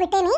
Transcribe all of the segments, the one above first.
ಬಿಟ್ಟೇನಿ?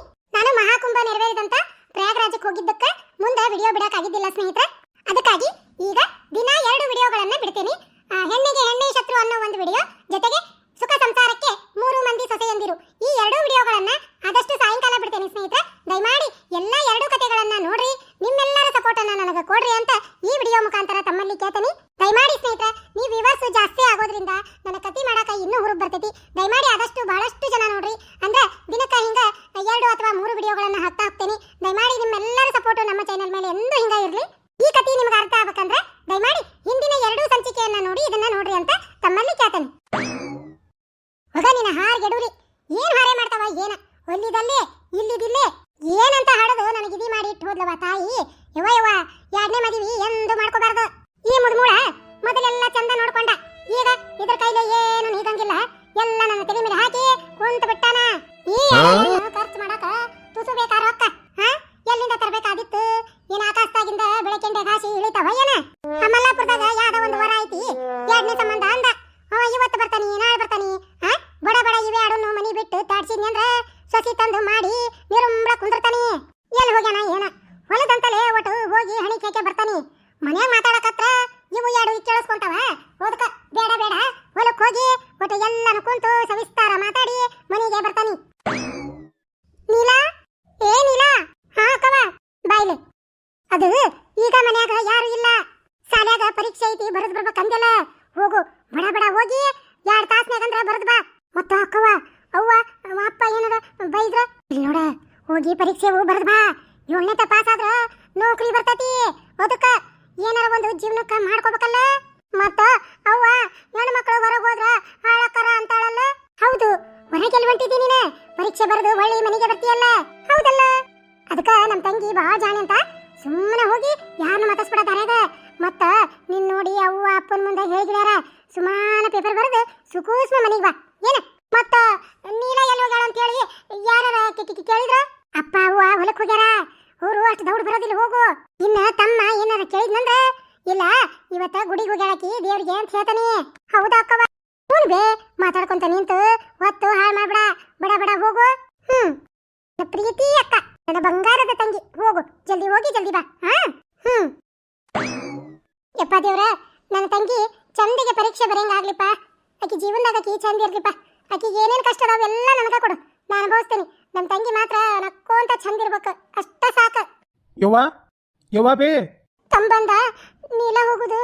ನನ್ನ ತಲೆ ಮೇಲೆ ಹಾಕಿ ಕುಂತ ಬಿಟ್ಟಾನ ಈ ಖರ್ಚು ಮಾಡಕ ತುಸು ಬೇಕಾ ರೊಕ್ಕ ಹಾ ಎಲ್ಲಿಂದ ತರಬೇಕಾದಿತ್ತು ಏನ ಆಕಾಶದಾಗಿಂದ ಬೆಳಕಿಂಡೆ ಘಾಸಿ ಇಳಿತಾವ ಏನ ಅಮಲಾಪುರದಾಗ ಯಾವ್ದ ಒಂದು ವರ ಐತಿ ಎರಡನೇ ಸಂಬಂಧ ಅಂದ ಅವ ಇವತ್ತು ಬರ್ತಾನಿ ನಾಳೆ ಬರ್ತಾನಿ ಹಾ ಬಡ ಬಡ ಇವೆ ಆಡೋನು ಮನಿ ಬಿಟ್ಟು ತಾಡ್ಸಿದ್ನಿ ಅಂದ್ರ ಸಸಿ ತಂದು ಮಾಡಿ ನಿರುಂಬ್ಳ ಕುಂದಿರ್ತಾನಿ ಎಲ್ಲಿ ಹೋಗ್ಯಾನ ಏನ ಹೊಲದಂತಲೇ ಒಟ್ಟು ಹೋಗಿ ಹಣಿ ಕೇಕೆ ಬರ್ತಾನಿ ಮನ್ಯಾಗ ಮಾತಾಡಕತ್ರ ಇವು ಎರಡು ಕೇಳಿಸ್ಕೊಂತಾವ ಹೋದಕ ಬೇಡ ಬೇಡ ಹೊಲಕ್ ಹೋಗಿ ಒಟ್ಟು ಎಲ್ಲಾನು ಕುಂತು ಸವಿಸ್ತಾರ ಮಾತಾಡಿ ಮನೆಗೆ ಬರ್ತಾನಿ ನೀಲಾ ಏ ನೀಲಾ ಹಾ ಕವ ಬಾಯ್ಲೆ ಅದು ಈಗ ಮನ್ಯಾಗ ಯಾರು ಇಲ್ಲ ಶಾಲ್ಯಾಗ ಪರೀಕ್ಷೆ ಐತಿ ಬರೆದ್ ಬರ್ಬೇಕಂದೆಲ್ಲ ಹೋಗು ಬಡ ಬಡ ಹೋಗಿ ಎರಡ್ ತಾಸ್ನ್ಯಾಗಂದ್ರ ಬರೆದ್ ಬಾ ಮತ್ತ ಅಕ್ಕವ ಅವ್ವ ಅವ ಅಪ್ಪ ಏನಾರ ಬೈದ್ರ? ಇಲ್ಲಿ ನೋಡ, ಹೋಗಿ ಪರೀಕ್ಷೆ ಬರ್ದು ಬಾ. ಏಳನೇ ಪಾಸ್ ಆದ್ರ ನೌಕರಿ ಬರ್ತತಿ. ಅದಕ್ಕ ಏನಾರ ಒಂದು ಜೀವನಕ್ಕ ಮಾಡ್ಕೋಬೇಕಲ್ಲ? ಮತ್ತ ಅವ್ವ ನನ್ನ ಮಕ್ಕಳು ಹೊರಗೆ ಹೋದ್ರ ಹಾಳಕ್ಕರ ಅಂತಾಳಲ್ಲ? ಹೌದು, ಹೊರಗೆ ಎಲ್ಲಿ ಹೊಂಟಿದ್ದೀನಿ ನೀನ? ಪರೀಕ್ಷೆ ಬರೆದು ಹೊಳ್ಳಿ ಮನೆಗೆ ಬರ್ತೀಯಲ್ಲ? ಹೌದಲ್ಲ? ಅದಕ್ಕ ನಮ್ಮ ತಂಗಿ ಬಹಳ ಜಾಣೆ ಅಂತ ಸುಮ್ಮನೆ ಹೋಗಿ ಯಾರನ್ನ ಮಾತಾಡ್ಸ್ಬಿಡ ದಾರ್ಯಾಗ ಮತ್ತ ನಿನ್ ನೋಡಿ ಅವ್ವ ಅಪ್ಪನ ಮುಂದೆ ಹೇಗಿದಾರ ಸುಮಾನ ಪೇಪರ್ ಬರೆದು ಸುಕೂಸ್ಮ ಮನೆಗೆ ಬಾ. ಏನ? ಮತ್ತ ನೀಲ ಎಲ್ಲಿ ಹೋಗ್ಯಾಳ ಅಂತ ಹೇಳಿ ಯಾರ ಕೇಳಿದ್ರ? ಅಪ್ಪ, ಅವ್ವ ಹೊಲಕ್ಕೆ ಹೋಗ್ಯಾರ? ಊರು ಅಷ್ಟು ದೌಡ್ ಬರೋದಿಲ್ಲ ಹೋಗು. ಇನ್ನ ತಮ್ಮ ಏನಾರ ಕೇಳಿದ್ನಂದ್ರ? ಇಲ್ಲ, ಇವತ್ತ ಗುಡಿಗೆ ಹೋಗ್ಯಾಳಕಿ ದೇವ್ರಿಗೆ ಅಂತ ಹೇಳ್ತಾನೆ. ಹೌದಾ ಅಕ್ಕವ ಹ್ಞೂ ಬೇ, ಮಾತಾಡ್ಕೊಂತ ನಿಂತು ಹೊತ್ತು ಹಾಳು ಮಾಡ್ಬೇಡ, ಬಡ ಬಡ, ಹೋಗು. ಹ್ಮ್. ಪ್ರೀತಿ ಅಕ್ಕ, ನನ್ನ ಬಂಗಾರದ ತಂಗಿ. ಹೋಗು, ಜಲ್ದಿ ಹೋಗಿ, ಜಲ್ದಿ ಬಾ, ಹಾ? ಹ್ಮ್. ಯಪ್ಪ ದೇವ್ರ, ನನ್ನ ತಂಗಿ ಚಂದಿಗೆ ಪರೀಕ್ಷೆ ಬರೆಯಂಗಾಗ್ಲಿಪ್ಪ. ಆಕಿ ಜೀವನದಾಗ ಆಕಿ ಚಂದ ಇರ್ಲಿಪ್ಪ. ಆಕಿಗೆ ಏನೇನು ಕಷ್ಟ ಅದಾವೆಲ್ಲ ನನಗ ಕೊಡು. ನಾನು ಅನುಭವಿಸ್ತೀನಿ. ನಮ್ಮ ತಂಗಿ ಮಾತ್ರ ನಕ್ಕೋಂತ ಚಂದ ಇರ್ಬೇಕು. ಅಷ್ಟ ಸಾಕ. ಯವ್ವ ಯವ್ವ ಬೇ. ತಂಬಂದ ನೀಲ ಹೋಗುದು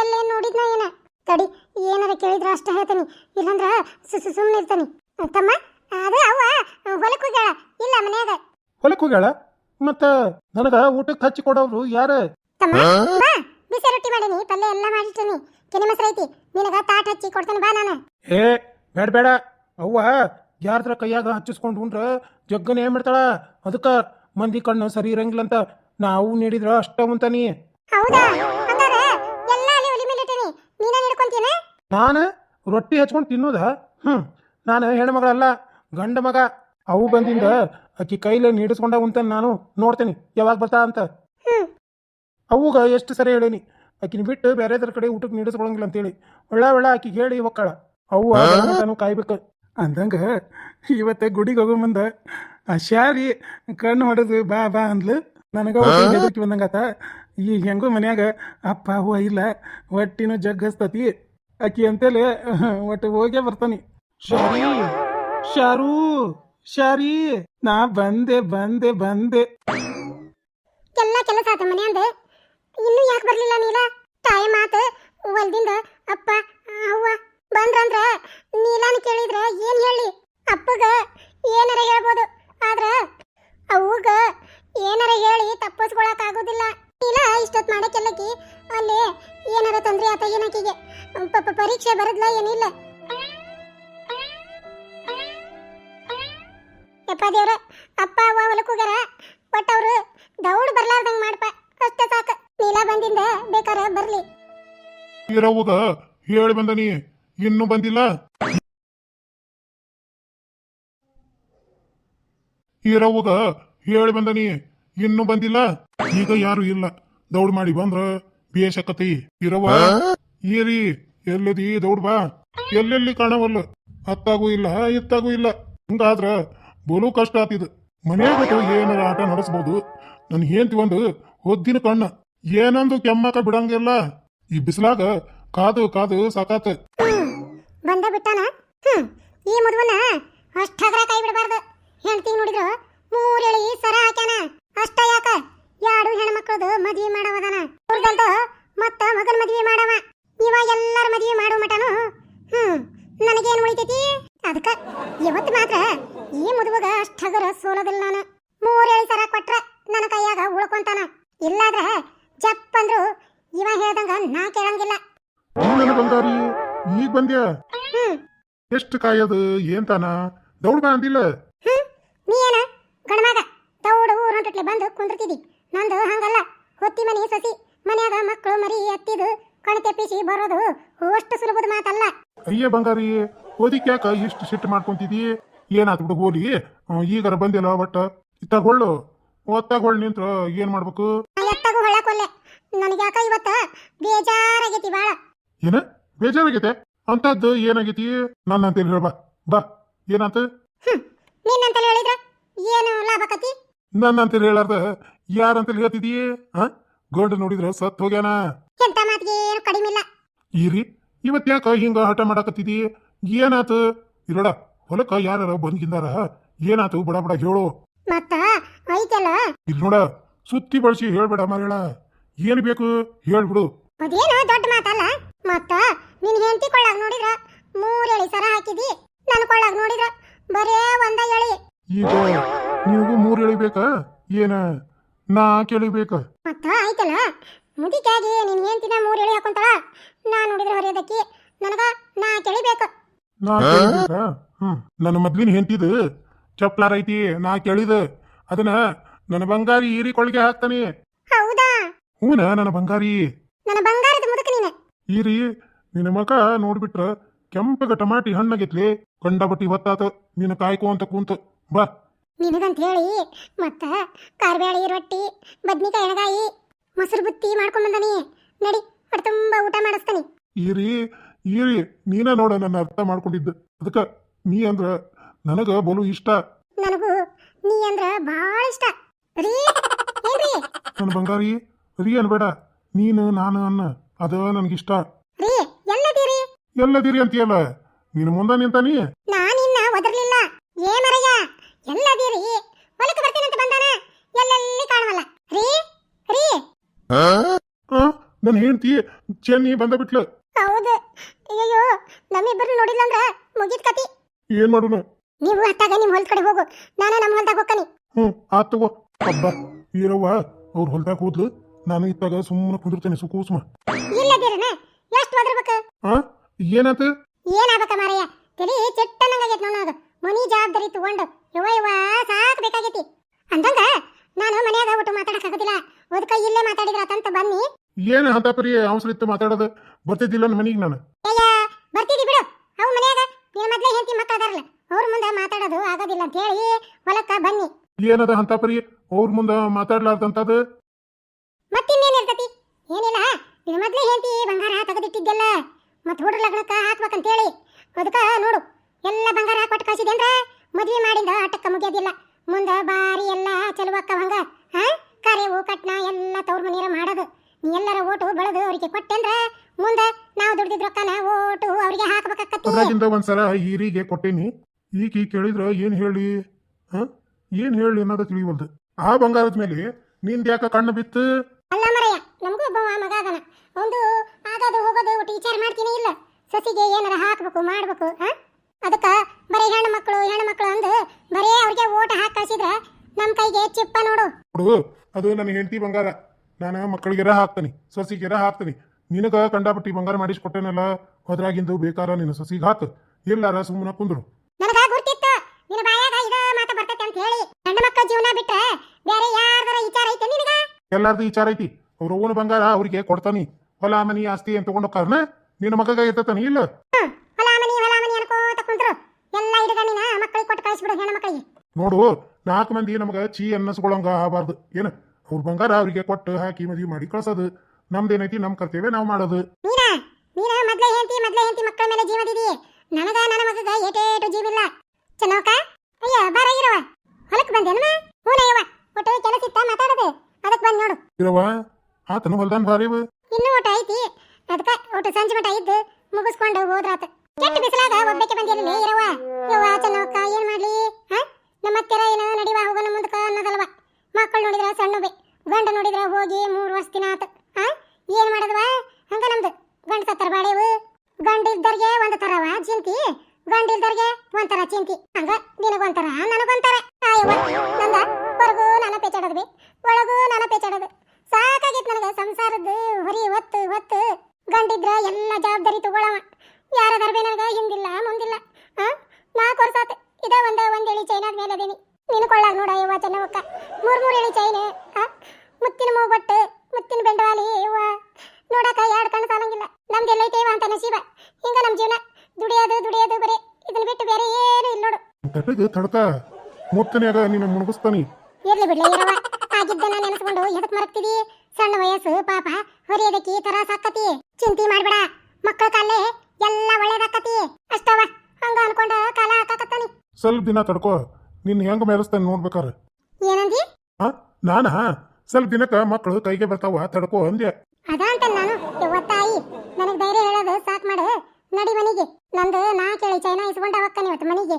ಎಲ್ಲೇ ನೋಡಿದ್ನ ಏನ? ತಡಿ ಏನಾರ ಕೇಳಿದ್ರ ಅಷ್ಟ ಹೇಳ್ತಾನಿ. ಇಲ್ಲಂದ್ರ ಸುಸು ಸುಮ್ಮನೆ ಇರ್ತಾನಿ. ತಮ್ಮ ಅದ ಅವ್ವ ಹೊಲಕ್ಕೆ ಹೋಗ್ಯಾಳ. ಇಲ್ಲ ಮನ್ಯಾಗ. ಹೊಲಕ್ಕೆ ಹೋಗ್ಯಾಳ? ಮತ್ತ ನನಗ ಊಟಕ್ಕೆ ಹಚ್ಚಿ ಕೊಡೋರು ಯಾರು? ತಮ್ಮ ಬಾ. ಬಿಸಿ ರೊಟ್ಟಿ ಮಾಡೀನಿ ಪಲ್ಯ ಎಲ್ಲ ಮಾಡಿಟ್ಟಿನಿ. ಕೆನೆ ಮೊಸರು ಐತಿ ನಿನಗ ತಾಟ್ ಹಚ್ಚಿ ಕೊಡ್ತೇನೆ ಬಾ ನಾನು. ಏ ಬೇಡ ಬೇಡ. ಅವ್ವ ಯಾರ್ದ್ರ ಕೈಯಾಗ ಹಚ್ಚಿಸ್ಕೊಂಡು ಉಂಡ್ರ? ಜಗ್ಗನ ಏನ್ ಮಾಡ್ತಾಳ? ಅದಕ್ಕ ಮಂದಿ ಕಣ್ಣು ಸರಿ ಇರಂಗಿಲ್ಲ ಅಂತ ನಾವು ನೀಡಿದ್ರ ಅಷ್ಟ ಮುಂತಾನಿ ಇಟ್ಟಿನಿ ನಾನು ರೊಟ್ಟಿ ಹಚ್ಕೊಂಡು ತಿನ್ನೋದ? ಹ್ಮ್. ನಾನು ಹೆಣ್ಮಗಳಲ್ಲ ಗಂಡ ಮಗ. ಅವು ಬಂದಿಂದ ಅಕ್ಕಿ ಕೈಲಿ ನೀಡಿಸ್ಕೊಂಡ ಉಂತ ನಾನು ನೋಡ್ತೇನೆ. ಯಾವಾಗ ಬರ್ತಾ ಅಂತ. ಅವಾಗ ಎಷ್ಟು ಸರಿ ಹೇಳೇನಿ. ಆಕಿನ ಬಿಟ್ಟು ಬೇರೆದ್ರ ಕಡೆ ಊಟಕ್ಕೆ ನೀಡಿಸ್ಕೊಳಂಗಿಲ್ಲ ಅಂತೇಳಿ. ಒಳ್ಳೆ ಒಳ್ಳೆ ಆಕಿಗೆ ಹೇಳಿ ಒಕ್ಕಳ. ಅವು ನಾನು ಕಾಯ್ಬೇಕು. ಅಂದಂಗ ಇವತ್ತೆ ಗುಡಿಗೆ ಹೋಗೋ ಮುಂದೆ ಆ ಶಾರಿ ಕಣ್ಣು ಹೊಡೆದು ಬಾ ಬಾ ಅಂದ್ಲು. ನನಗೆ ಬಂದಂಗ ಬಂದಂಗಾತ. ಈಗ ಹೆಂಗೋ ಮನ್ಯಾಗ ಅಪ್ಪ ಅವ್ವ ಇಲ್ಲ. ಒಟ್ಟಿನೂ ಜಗ್ಗಸ್ತತಿ. ಆಕಿ ಅಂತೇಳಿ ಒಟ್ಟು ಹೋಗೇ ಬರ್ತಾನೆ. ಶಾರಿ ಶಾರು ಶಾರಿ ನಾ ಬಂದೆ ಬಂದೆ ಬಂದೆ. ಎಲ್ಲ ಕೆಲಸ ಆತ ಮನ್ಯಾಂದ ಇನ್ನೂ ಯಾಕೆ ಬರಲಿಲ್ಲ ನೀಲ? ತಾಯಿ ಮಾತು ಹೊಲ್ದಿಂದ ಅಪ್ಪ ಅವ್ವ ಬಂದ್ರಂದ್ರ ನೀಲಾನ ಕೇಳಿದ್ರ ಏನ್ ಹೇಳಿ? ಅಪ್ಪಗ ಏನಾರ ಹೇಳ್ಬೋದು. ಆದ್ರ ಅವುಗ ಏನಾರ ಹೇಳಿ ತಪ್ಪಿಸ್ಕೊಳಕ್ ಆಗೋದಿಲ್ಲ. ನೀಲ ಇಷ್ಟೊತ್ ಮಾಡಕ್ಕೆಲ್ಲಕಿ ಅಲ್ಲಿ ಏನಾರ ತೊಂದ್ರೆ ಆತ ಏನಕಿಗೆ? ಪ- ಪ- ಪರೀಕ್ಷೆ ಬರದ್ಲ ಏನಿಲ್ಲ. ಯಪ್ಪ ದೇವ್ರ, ಅಪ್ಪ, ಅವ್ವ ಹೊಲಕ್ ಹೋಗ್ಯಾರ. ಒಟ್ಟ ಅವ್ರು ದೌಡ್ ಬರ್ಲಾರ್ದಂಗ್ ಮಾಡ್ಪ. ಅಷ್ಟೇ ಸಾಕ. ನೀಲಾ ಬಂದಿಂದ ಬೇಕಾರ ಬರ್ಲಿ. ಇರವುಗ ಹೇಳಿ ಬಂದನಿ. ಇನ್ನೂ ಬಂದಿಲ್ಲ? ಇರವುಗ ಹೇಳಿ ಬಂದನಿ ಇನ್ನೂ ಬಂದಿಲ್ಲ? ಈಗ ಯಾರು ಇಲ್ಲ. ದೌಡ್ ಮಾಡಿ ಬಂದ್ರ ಬೇಷಕತಿ. ಇರವ ಏರಿ ಎಲ್ಲದಿ ದೌಡ್ ಬಾ. ಎಲ್ಲೆಲ್ಲಿ ಕಾಣವಲ್ಲ? ಅತ್ತಾಗೂ ಇಲ್ಲ ಇತ್ತಾಗೂ ಇಲ್ಲ. ಹಿಂಗಾದ್ರ ಬೋಲು ಕಷ್ಟ ಆತಿದ್. ಮನ್ಯಾಗ ಏನಾರ ಆಟ ನಡೆಸ್ಬೋದು. ನನ್ ಹೆಂಡತಿ ಒಂದು ಹೊದ್ದಿನ ಕಣ್ಣ. ಏನಂದು ಕೆಮ್ಮಕ ಬಿಡಂಗಿಲ್ಲ? ಈ ಬಿಸಿಲಾಗ ಕಾದು ಕಾದು ಸಾಕಾತ. ಬಂದ ಬಿಟ್ಟಾನ? ಹ್ಮ್, ಈ ಅಷ್ಟ ಅಷ್ಟಾದ್ರ ಕೈ ಬಿಡಬಾರ್ದು. ಹೆಂಡತಿ ನೋಡಿದ್ರು ಮೂರ್ ಎಳಿ ಸರ ಹಾಕ್ಯಾನ. ಅಷ್ಟ ಯಾಕ? ಯಾಡು ಹೆಣ್ಮಕ್ಳದು ಮದ್ವಿ ಮಾಡವದಾನ. ಮತ್ತ ಮಗನ ಮದ್ವಿ ಕಾಯದು ಏನ್ ತಾನ ದೌಡ್ ಬಾ ಅಂದಿಲ್ಲ. ಹ್ಮ್ ನೀ ಏನ ಗಣಮಗ ದೌಡು ಊರಂಟಟ್ಲೆ ಬಂದು ಕುಂದಿರ್ತಿದಿ. ನಂದು ಹಂಗಲ್ಲ. ಹೊತ್ತಿ ಮನಿ ಸಸಿ ಮನ್ಯಾಗ ಮಕ್ಕಳು ಮರಿ ಎತ್ತಿದು ಕಣ್ ತೆಪ್ಪಿಸಿ ಬರೋದು ಅಷ್ಟು ಸುಲಭದ ಮಾತಲ್ಲ. ಅಯ್ಯ ಬಂಗಾರಿ ಓದಿಕ್ ಯಾಕ ಇಷ್ಟು ಸಿಟ್ಟು ಮಾಡ್ಕೊಂತಿದಿ? ಏನಾತ್ ಬಿಡು ಹೋಲಿ. ಈಗಾರ ಬಂದಿಲ್ಲ ಬಟ್ ಇತ್ತಾಗ ಹೊಳ್ಳು ಒತ್ತಾಗ ಹೊಳ್ ನಿಂತ್ರ ಏನ್ ಮಾಡ್ಬೇಕು? ಎತ್ತಾಗೂ ಹೊಳ್ಳ ಕೊಲ್ಲೆ ನನಗ್ಯಾಕ ಇವತ್ತ ಬೇಜಾರಾಗೈತಿ ಬಾಳ. ಏನ? ಬೇಜಾರಾಗೈತೆ? ಅಂತದ್ದು ಏನಾಗೈತಿ? ನನ್ನ ಅಂತೇಳಿ ಹೇಳ್ಬಾ. ಬಾ. ಏನಂತ? ಹೇಳಿದ್ರ? ಏನು ಲಾಭ ನನ್ನ ಅಂತೇಳಿ ಹೇಳಾರ್ದ. ಯಾರಂತೇಳಿ ಹೇಳ್ತಿದೀ ಹಾ? ಗಂಡ ನೋಡಿದ್ರ ಸತ್ ಹೋಗ್ಯಾನ. ಎಂತ ಮಾತಿಗೆ ಏನು ಕಡಿಮೆ ಇಲ್ಲ. ಈರಿ ಇವತ್ ಯಾಕ ಹಿಂಗ ಹಠ ಮಾಡಾಕತ್ತಿದಿ? ಏನಾತು? ಇರೋಡ ಹೊಲಕ್ಕ ಯಾರ ಬಂದ್ಗಿಂದಾರ ಏನಾತು? ಬಡ ಬಡ ಹೇಳು. ಮತ್ತ ಐತಲ್ಲ? ಇಲ್ಲಿ ನೋಡ ಸುತ್ತಿ ಬಳಸಿ ಹೇಳ್ಬೇಡ ಮರಳ ಏನ್ ಬೇಕು? ಹೇಳ್ಬಿಡು. ಅದೇನು ದೊಡ್ಡ ಮಾತಲ್ಲ? ಮತ್ತ ನಿನ್ ಹೆಂಡತಿ ಕೊಳ್ಳಾಗ ನೋಡಿದ್ರ ಮೂರ್ ಎಳಿ ಸರ ಹಾಕಿದಿ ನನ್ ಕೊಳ್ಳಾಗ ನೋಡಿದ್ರ ಬರೇ ಒಂದ ಎಳಿ. ಈಗ ನೀವು ಮೂರ್ ಎಳಿಬೇಕ ಏನ? ನಾ ಕೇಳಿಬೇಕ ಮತ್ತ ಆಯ್ತಲ್ಲ? ಮುದಿಕಾಗಿ ನಿನ್ ಹೆಂಡತಿನ ಮೂರ್ ಎಳಿ ಹಾಕೊಂತಾಳ ನಾ ನೋಡಿದ್ರ ಹೊರೆಯದಕ್ಕಿ ನನಗ ನಾ ಕೇಳಿಬೇಕು ನಾ ಕೇಳಿಬೇಕ ಹ್ಮ್ ನನ್ನ ಮೊದ್ಲಿನ ಹೆಂತಿದು ಚಪ್ಲಾರ ಐತಿ ನಾ ಕೇಳಿದ. ಅದನ್ನ ನನ್ನ ಬಂಗಾರಿ ಈರಿ ಕೊಳಗೆ ಹಾಕ್ತಾನೆ. ಹೌದಾ? ಹೂನ ನನ್ನ ಬಂಗಾರಿ. ನನ್ನ ನೀನು ಈರಿ ನಿನ್ನ ಮಕ ನೋಡ್ಬಿಟ್ರ ಕೆಂಪಗ ಟಮಾಟಿ ಹಣ್ಣಾಗೈತ್ಲಿ ಕಂಡಬಟ್ಟಿ ಹೊತ್ತಾತ ನಿನ್ನ ಕಾಯ್ಕೋ ಅಂತ ಕುಂತ. ಬಾ. ನಿನಗಂತ ಹೇಳಿ ಮತ್ತ ಕಾರ್ಬ್ಯಾಳಿ ರೊಟ್ಟಿ ಬದ್ನಿಕಾಯಿ ಎಣಗಾಯಿ ಮೊಸರು ಬುತ್ತಿ ಮಾಡ್ಕೊಂಡ್ ಬಂದನಿ. ನಡಿ ತುಂಬಾ ಊಟ ಮಾಡಿಸ್ತಾನಿ. ಈರಿ ಈರಿ ನೀನ ನೋಡ ನನ್ನ ಅರ್ಥ ಮಾಡ್ಕೊಂಡಿದ್ದ. ಅದಕ್ಕ ನೀ ಅಂದ್ರ ನನಗ ಬಲು ಇಷ್ಟ. ನನಗೂ ನೀ ಅಂದ್ರ ಬಾಳ ಇಷ್ಟ. ರೀ ಏನ್ರಿ? ನನ್ನ ಬಂಗಾರಿ ರೀ ಅನ್ಬೇಡ. ನೀನು ನಾನು ಅನ್ನ. ಅದ ನನಗಿಷ್ಟ. ರೀ ಎಲ್ಲದಿರಿ? ಎಲ್ಲದಿರಿ ಅಂತೀಯಲ್ಲ ನೀನು ಮುಂದೆ ನಿಂತಾನಿ? ನಾನಿನ್ನ ಒದರ್ಲಿಲ್ಲ. ಏ ಮರಯ್ಯ ಎಲ್ಲದಿರಿ? ಹೊಲಕ್ಕೆ ಬರ್ತೀನಂತ ಬಂದಾನ? ಎಲ್ಲೆಲ್ಲಿ ಕಾಣವಲ್ಲ? ರೀ ರೀ. ಆ? ನನ್ನ ಹೆಂಡತಿ ಚೆನ್ನಿ ಬಂದ ಬಿಟ್ಲು. ಹೌದು. ಅಯ್ಯೋ ನಮ್ಮಿಬ್ಬರು ನೋಡಿಲ್ಲ ಅಂದ್ರ ಮುಗಿದ್ ಕತಿ. ಏನ್ ಮಾಡುನು? ನೀವು ಅತ್ತಾಗ ನಿಮ್ ಹೊಲದ ಕಡೆ ಹೋಗು. ನಾನು ನಮ್ಮ ಹೊಲದಾಗ ಹೋಗ್ತಾನೆ ಹ್ಮ್ ಆತ್ ತಗೋ. ಹಬ್ಬ ಈರವ್ವ ಅವ್ರ ಹೊಲ್ದಾಗ ಹೋದ್ಲು. ನಾನು ಇತ್ತಾಗ ಸುಮ್ಮನೆ ಕುಂದಿರ್ತೇನೆ ಸುಕೂಸ್ಮ. ಇಲ್ಲದಿರನ ಎಷ್ಟು ಓದಿರ್ಬೇಕು ಆ? ಏನಾತ? ಏನಾಗಬೇಕ ಮಾರಯ್ಯ? ತಲಿ ಚೆಟ್ಟನಂಗಾಗೈತಿ ನೋಡೋದು ಮನಿ ಜವಾಬ್ದಾರಿ ತಗೊಂಡು ಯವ್ವ ಯವ್ವ ಸಾಕ್ ಬೇಕಾಗೈತಿ. ಅಂದಂಗ ನಾನು ಮನ್ಯಾಗ ಒಟ್ಟು ಮಾತಾಡಕ್ ಆಗೋದಿಲ್ಲ ಒದ್ಕ ಇಲ್ಲೇ ಮಾತಾಡಿದ್ರಾತಂತ ಬನ್ನಿ. ಏನ್ ಅಂತ ಪರಿ ಇತ್ತು ಮಾತಾಡೋದು? ಬರ್ತಿದ್ದಿಲ್ಲ ನನ್ನ ಮನಿಗೆ ನಾನು. ಅಯ್ಯ ಬರ್ತಿದಿ ಬಿಡು. ಅವ ಮನ್ಯಾಗ ನಿನ್ನ ಮೊದ್ಲೇ ಹೆಂಡತಿ ಮಕ್ಕ ಅದಾರಲ್ಲ ಅವ್ರ ಮುಂದೆ ಮಾತಾಡೋದು ಆಗೋದಿಲ್ಲ ಅಂತ ಹೇಳಿ ಹೊಲಕ್ಕ ಬನ್ನಿ. ಏನದ ಅಂತ ಪರಿ? ಅವ್ರ ಮುಂದ ಮಾತಾಡ್ಲಾರ್ದಂತದ? ಮತ್ತಿನ್ನೇನ್ ಇರ್ತತಿ? ಏನಿಲ್ಲ. ನಿನ್ನ ಮೊದಲೇ ಹೆಂಡತಿ ಬಂಗಾರ ತೆಗೆದಿಟ್ಟಿದ್ದೆಲ್ಲ. ಮತ್ತು ಹುಡ್ರ ಲಗ್ನಕ್ಕ ಹಾಕ್ಬೇಕಂತ ಹೇಳಿ ಅದಕ್ಕ ನೋಡು ಎಲ್ಲ ಬಂಗಾರ ಕೊಟ್ಟು ಕಳ್ಸಿದೆ ಮದ್ವೆ ಮದ್ವಿ ಮಾಡಿಂದ ಆಟಕ್ಕ ಮುಗಿಯೋದಿಲ್ಲ. ಮುಂದೆ ಬಾರಿ ಎಲ್ಲ ಚಲುವಕ್ಕ ಹಂಗ. ಹಾ? ಕರೆವು ಕಟ್ನ ಎಲ್ಲ ತವ್ರ ಮನೆಯರ ಮಾಡೋದು. ನೀ ಎಲ್ಲರ ಓಟು ಬೆಳೆದು ಅವರಿಗೆ ಕೊಟ್ಟೆ ಮುಂದೆ ಮುಂದ ನಾವು ದುಡ್ದಿದ್ ರೊಕ್ಕನ ಓಟು ಅವ್ರಿಗೆ ಹಾಕ್ಬೇಕಾಕತ್ತಿ ಅದ್ರಾಗಿಂದ ಒಂದ್ಸಲ ಹೀರಿಗೆ ಕೊಟ್ಟೇನಿ. ಈಗ ಕೇಳಿದ್ರ ಏನ್ ಹೇಳಿ? ಹ? ಏನ್ ಹೇಳಿ ಅನ್ನೋದು ತಿಳಿವಲ್ದು. ಆ ಬಂಗಾರದ ಮೇಲೆ ನಿಂದ ಯಾಕ ಕಣ್ಣು ಬಿತ್ತು? ಅಲ್ಲ ಮರಯ್ಯ ನಮಗೂ ಒಬ್ಬ ಮಗ ಅದನ. ಒಂದು ಆಗೋದು ಹೋಗೋದು ಒಟ್ಟು ವಿಚಾರ ಮಾಡ್ತೀನಿ ಇಲ್ಲ. ಸಸಿಗೆ ಏನಾರ ಹಾಕಬೇಕು ಮಾಡಬೇಕು ಹಾ? ಅದಕ್ಕೆ ಬರೀ ಹೆಣ್ಣು ಮಕ್ಕಳು ಹೆಣ್ಣು ಮಕ್ಕಳು ಅಂದು ಬರೀ ಅವ್ರಿಗೆ ಓಟ ಹಾಕಿ ಕಳಿಸಿದ್ರೆ ನಮ್ಮ ಕೈಗೆ ಚಿಪ್ಪ ನೋಡು. ನೋಡು ಅದು ನನ್ನ ಹೆಂಡತಿ ಬಂಗಾರ. ನಾನು ಮಕ್ಕಳಿಗೆರ ಹಾಕ್ತೀನಿ ಸೊಸಿಗೆರ ಹಾಕ್ತೀನಿ. ನಿನಗ ಕಂಡಾಪಟ್ಟಿ ಬಂಗಾರ ಮಾಡಿಸ್ಕೊಟ್ಟೇನಲ್ಲ? ಅದ್ರಾಗಿಂದು ಬೇಕಾರ ನಿನ್ನ ಸೊಸಿಗೆ ಹಾಕು. ಇಲ್ಲಾರ ಸುಮ್ಮನೆ ಕುಂದ್ರು. ನನಗ ಗುರ್ತಿತ್ತು. ನಿನ್ನ ಬಾಯಾಗ ಇದ ಮಾತ ಬರ್ತೈತೆ ಅಂತ ಹೇಳಿ. ಹೆಣ್ಣು ಮಕ್ಕಳ ಜೀವನ ಬಿಟ್ರೆ ಬೇರೆ ಯಾರ್ದಾರ ವಿಚಾರ ಐತೆ ನಿನಗ? ಎಲ್ಲಾರ್ದು ವಿಚಾರ ಐತಿ. ಅವ್ರ ಅವನ ಬಂಗಾರ ಅವ್ರಿಗೆ ಕೊಡ್ತಾನಿ ಹೊಲ ಮನಿ ಆಸ್ತಿ ಅಂತ ತಗೊಂಡು ಹೋಗ್ತಾರನ ನಿನ್ನ ಮಗಗ ಎತ್ತಾನಿ ಇಲ್ಲ ಹ್ಮ್ ಹೊಲ ಮನಿ ಹೊಲ ಮನಿ ಅನ್ಕೋತ ಕುಂತ್ರು ಎಲ್ಲ ಹಿಡ್ಗಣ್ಣಿನ ಮಕ್ಕಳಿಗೆ ಕೊಟ್ಟು ಕಳಿಸ್ಬಿಡು ಹೆಣ್ಣು ಮಕ್ಕಳಿಗೆ ನೋಡು ನಾಲ್ಕು ಮಂದಿ ನಮಗ ಚೀ ಅನ್ನಿಸ್ಕೊಳಂಗ ಆಗಬಾರ್ದು ಏನು ಅವ್ರ ಬಂಗಾರ ಅವ್ರಿಗೆ ಕೊಟ್ಟು ಹಾಕಿ ಮದ್ವಿ ಮಾಡಿ ಕಳ್ಸೋದು ನಮ್ದೇನೈತಿ ನಮ್ ಕರ್ತವ್ಯ ನಾವು ಮಾಡೋದು ನೀನ ನೀನ ಮೊದ್ಲೇ ಹೆಂಡತಿ ಮೊದ್ಲೇ ಹೆಂಡತಿ ಮಕ್ಕಳ ಮೇಲೆ ಜೀವದಿದಿ ನನಗ ನನ್ನ ಮಗಗ ಏಟೇಟು ಜೀವಿಲ್ಲ ಚೆನ್ನೋಕ ಅಯ್ಯ ಬಾರ ಇರವ ಹೊಲಕ್ಕೆ ಬಂದೇನಮ್ಮ ಹೂನಯ್ಯವ್ವ ಒಟ್ಟು ಕೆಲಸ ಇತ್ತ ಮಾತಾಡೋದು ಅದಕ್ಕೆ ಬಂದ್ ನೋಡು ಇರವ ಆತನು ಹೊಲ್ದಾನ್ ಭಾರಿ ಇವು. ಇನ್ನೂ ಒಟ್ಟು ಐತಿ ಅದಕ್ಕೆ ಒಟ್ಟು ಸಂಜೆ ಮಟ ಇದ್ದು ಮುಗಿಸ್ಕೊಂಡು ಹೋದ್ರಾತ ಕೆಟ್ಟ ಬಿಸಿಲಾಗ ಒಬ್ಬಕ್ಕೆ ಬಂದಿರಲಿ ಇರವ ಯವ್ವ ಚೆನ್ನವಕ್ಕ ಏನ್ ಮಾಡ್ಲಿ ಹಾ ನಮ್ಮ ಹತ್ತಿರ ಏನ ನಡಿವ ಹೋಗೋಣ ಮುಂದಕ ಅನ್ನೋದಲ್ವ ಮಕ್ಕಳು ನೋಡಿದ್ರ ಸಣ್ಣ ಬೇ ಗಂಡ ನೋಡಿದ್ರ ಹೋಗಿ ಮೂರು ವರ್ಷ ದಿನ ಆತ ಹಾ ಏನ್ ಮಾಡದವ ಹಂಗ ನಮ್ದು ಗಂಡ ಸತ್ತರ ಬಾಳೆವು ಗಂಡ ಇದ್ದರ್ಗೆ ಒಂದ್ ತರವ ಚಿಂತಿ ಗಂಡ ಇಲ್ದರ್ಗೆ ಒಂಥರ ಚಿಂತಿ ಹಂಗ ನಿನಗೊಂಥರ ನನಗೊಂಥರ ಆಯವ್ವ ನಂದ ಹೊರಗೂ ನನ್ನ ಪೇಚಾಡೋದು ಬಿ ಒಳಗೂ ನನ್ನ ಪೇಚಾಡೋದು ಸಾಕಾಗಿತ್ತು ನನಗೆ ಸಂಸಾರದ್ದು ಹೊರಿ ಹೊತ್ತು ಹೊತ್ತು ಗಂಡಿದ್ರ ಎಲ್ಲ ಜವಾಬ್ದಾರಿ ತಗೊಳವ ಯಾರದಾರ ಬಿ ನನಗೆ ಹಿಂದಿಲ್ಲ ಮುಂದಿಲ್ಲ ಆ ನಾಲ್ಕು ವರ್ಷ ಆತು ಇದ ಒಂದ ಒಂದ್ ಎಳಿ ಚೈನಾದ ಮೇಲೆ ಅದೇನಿ ನೀನು ಕೊಳ್ಳಾಗ ನೋಡ ಯವ್ವ ಚೆನ್ನವಕ್ಕ ಮೂರ್ ಮೂರ್ ಎಳಿ ಚೈನ್ ಆ ಮುತ್ತಿನ ಮೂಗೊಟ್ಟು ಮುತ್ತಿನ ಬೆಂಡವಾಲಿ ಯವ್ವ ನೋಡಕ ಎರಡು ಕಣ್ಣು ಸಾಲಂಗಿಲ್ಲ ನಮ್ದು ಎಲ್ಲೈತೇವ ಅಂತ ನಸೀಬ ಹಿಂಗ ನಮ್ಮ ಜೀವನ. ದುಡಿಯೋದು ದುಡಿಯೋದು ಬರೀ. ಇದನ್ನ ಬಿಟ್ಟು ಬೇರೆ ಏನು ಇಲ್ಲ ನೋಡು. ಗಟಗ ತಡಕ. ಮೂರ್ತನೆಯಾಗ ನೀನು ಮುಣಗಿಸ್ತಾನಿ. ಇರ್ಲಿ ಬಿಡ್ಲಿ ಇರವ ಆಗಿದ್ದನ್ನ ನೆನೆಸ್ಕೊಂಡು ಎದಕ್ ಮರಕ್ತಿದಿ ಸಣ್ಣ ವಯಸ್ಸು ಪಾಪ. ಹೊರಿಯೋದಕ್ಕೆ ತರ ಸಾಕತಿ? ಚಿಂತಿ ಮಾಡ್ಬೇಡ. ಮಕ್ಕಳ ಕಾಲೇ ಎಲ್ಲ ಒಳ್ಳೇದಾಕತಿ. ಅಷ್ಟವ ಹಂಗ ಅನ್ಕೊಂಡ ಕಾಲ ಹಾಕಾಕತ್ತಾನಿ. ಸ್ವಲ್ಪ ದಿನ ತಡ್ಕೋ. ನಿನ್ನ ಹೆಂಗ ಮೆರೆಸ್ತಾನೆ ನೋಡ್ಬೇಕಾರ ಏನಂದಿ? ಹಾ ನಾನ? ಸ್ವಲ್ಪ ದಿನಕ್ಕ ಮಕ್ಕಳು ಕೈಗೆ ಬರ್ತಾವ. ತಡ್ಕೋ ಅಂದ್ಯ ಅದಂತ ಅಂತ ನಾನು ಒತ್ತಾಯಿ ನನಗೆ ಧೈರ್ಯ ಹೇಳೋದು ಸಾಕ್ ಮಾಡು. ನಡಿ ಮನೆಗೆ. ನಂದು ನಾ ಕೇಳಿ ಚೈನಾ ಇಸ್ಕೊಂಡ ಹೋಗ್ತಾನೆ ಇವತ್ತು ಮನೆಗೆ.